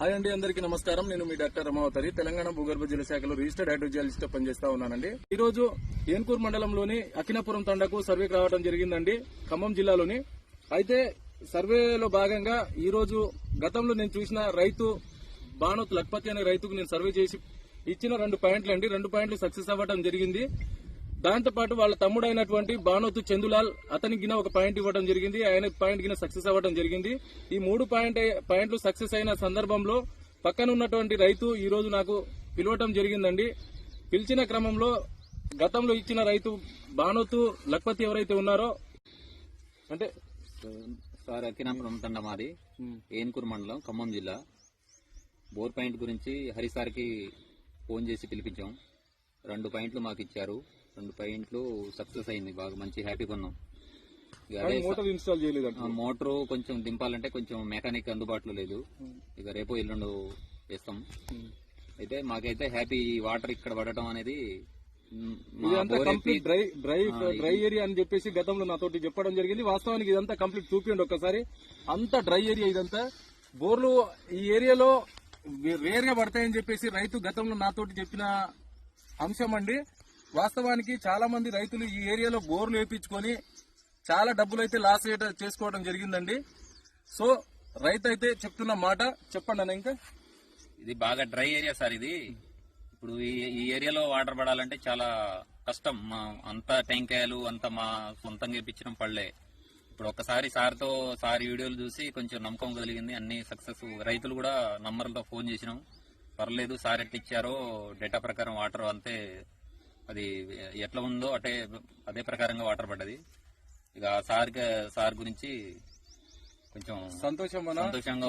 Hi అండి అందరికీ నమస్కారం. నేను మీ డాక్టర్ రమావతరి. తెలంగాణ భూగర్భ జల శాఖలో రిజిస్టర్డ్ హైడ్రోజియాలజిస్ట్గా పనిచేస్తా ఉన్నానండి. ఈ రోజు ఏన్కూర్ మండలంలోని అకినపురం తండకు సర్వేకి రావడం జరిగిందండి ఖమ్మం జిల్లాలోని. అయితే సర్వేలో భాగంగా ఈ రోజు గతంలో నేను చూసిన రైతు బానోత్ లక్పతి అనే రైతుకు నేను సర్వే చేసి ఇచ్చిన రెండు పాయింట్లు అండి రెండు పాయింట్లు సక్సెస్ అవ్వడం జరిగింది. దాంతో పాటు వాళ్ళ తమ్ముడైనటువంటి బానోతు చందులాల్ అతనికి గిన ఒక పాయింట్ ఇవ్వడం జరిగింది. ఆయన పాయింట్ గిన సక్సెస్ అవ్వడం జరిగింది. ఈ మూడు పాయింట్ పాయింట్లు సక్సెస్ అయిన సందర్భంలో పక్కన ఉన్నటువంటి రైతు ఈ రోజు నాకు పిలవటం జరిగిందండి. పిలిచిన క్రమంలో గతంలో ఇచ్చిన రైతు బానోతు లక్పతి ఎవరైతే ఉన్నారో అంటే సార్ అకినాపురం తండ మాది. ఏన్కూరు మండలం ఖమ్మం జిల్లా. బోర్ పాయింట్ గురించి హరి సార్కి ఫోన్ చేసి పిలిపించాం. రెండు పాయింట్లు మాకు ఇచ్చారు రెండు పాయింట్లు సక్సెస్ అయింది. బాగా మంచి హ్యాపీగా ఉన్నాం మోటార్ ఇన్స్టాల్ చేయలేదంట ఆ మోటార్ కొంచెం దింపాలంటే కొంచెం మెకానిక్ అందుబాటులో లేదు. ఇక రేపు ఎల్లుండు వేస్తాం. అయితే మాకైతే హ్యాపీ ఈ వాటర్ ఇక్కడ పడటం అనేది డ్రై డ్రై డ్రై ఏరియా అని చెప్పేసి గతంలో నాతోటి చెప్పడం జరిగింది. వాస్తవానికి ఇదంతా కంప్లీట్ చూపించండి ఒక్కసారి. అంత డ్రై ఏరియా ఇదంతా. బోర్లు ఈ ఏరియాలో రేర్గా పడతాయని చెప్పేసి రైతు గతంలో నాతోటి చెప్పిన అంశం అండి. వాస్తవానికి చాలా మంది రైతులు ఈ ఏరియాలో బోర్లు వేయించుకొని చాలా డబ్బులు అయితే లాస్ అయ్యేట- చేసుకోవడం జరిగిందండి. సో రైతు అయితే చెప్తున్న మాట చెప్పండి అన్న ఇంకా. ఇది బాగా డ్రై ఏరియా సార్ ఇది. ఇప్పుడు ఈ ఈ ఏరియాలో వాటర్ పడాలంటే చాలా కష్టం. మా అంత టెంకాయలు అంత మా సొంతంగా ఇప్పించడం పడలే ఇప్పుడు ఒక్కసారి సార్తో సార్ వీడియోలు చూసి కొంచెం నమ్మకం కలిగింది. అన్ని సక్సెస్ రైతులు కూడా నంబర్లతో ఫోన్ చేసినాం. పర్లేదు సార్ ఎట్లా ఇచ్చారో డేటా ప్రకారం వాటర్ అంతే అది ఎట్లా ఉందో అటే అదే ప్రకారంగా వాటర్ పడ్డది. ఇక సార్ సార్ గురించి కొంచెం సంతోషం సంతోషంగా